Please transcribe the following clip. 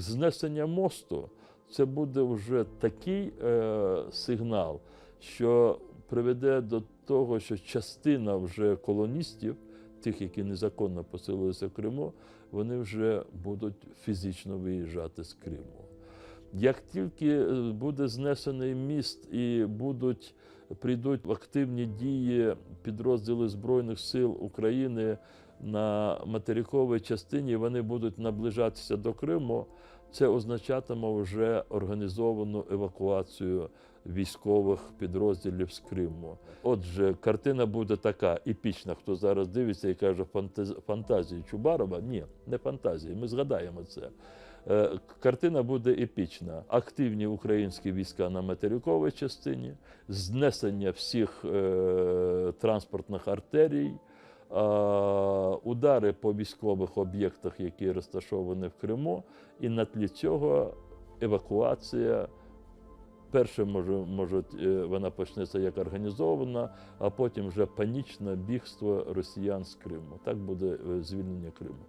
знесення мосту це буде вже такий е, сигнал, що приведе до того, що частина вже колоністів, тих, які незаконно поселилися в Криму, вони вже будуть фізично виїжджати з Криму. Як тільки е, буде знесений міст і будуть, прийдуть активні дії підрозділи Збройних сил України на материковій частині, вони будуть наближатися до Криму, це означатиме вже організовану евакуацію військових підрозділів з Криму. Отже, картина буде така епічна. Хто зараз дивиться і каже «Фантаз- фантазії Чубарова? Ні, не фантазії. Ми згадаємо це. Е, Картина буде епічна. Активні українські війська на материковій частині, знесення всіх е, транспортних артерій, удари по військових об'єктах, які розташовані в Криму, і на тлі цього евакуація. Перше, може, може, е, вона почнеться як організована, а потім вже панічне бігство росіян з Криму. Так буде е, звільнення Криму.